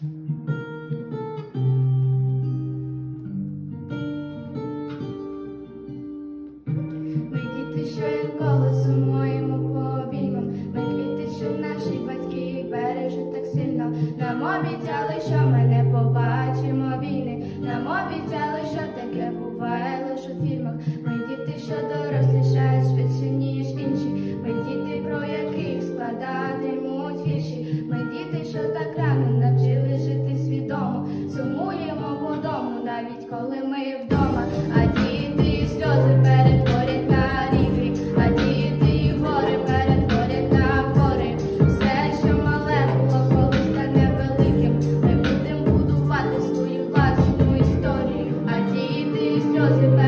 Ми діти, що інколи сумуємо по обіймам, ми квіти, що наші батьки бережуть так сильно. Нам обіцяли, що ми не побачимо війни. Нам обіцяли, що таке буває лише у фільмах. Ми діти, що дорослішають швидше, ніж інші. Ми діти, про яких складатимуть вірші. Ми 不要先。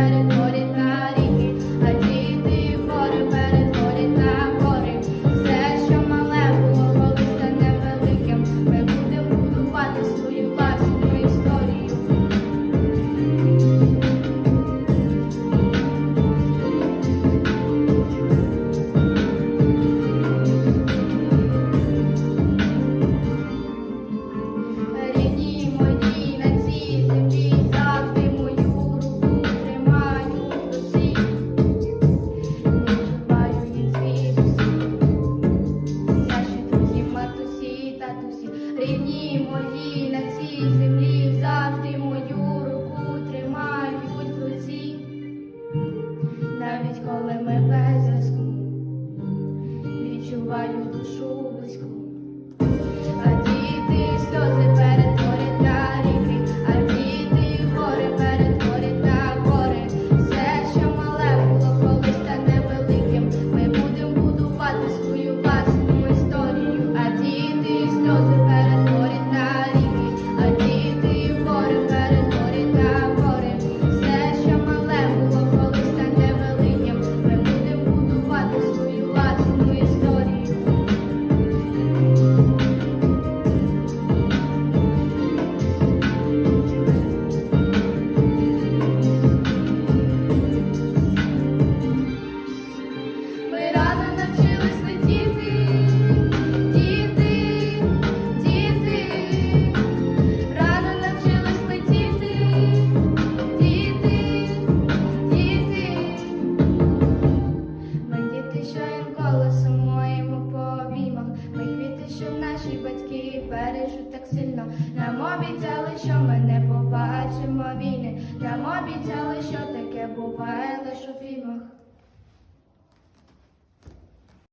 рідні мої на цій землі завжди мою. Коло сумуємо по обіймах, ми квіти, що наші батьки бережуть так сильно. Нам обіцяли, що ми не побачимо війни. Нам обіцяли, що таке буває лише у фільмах.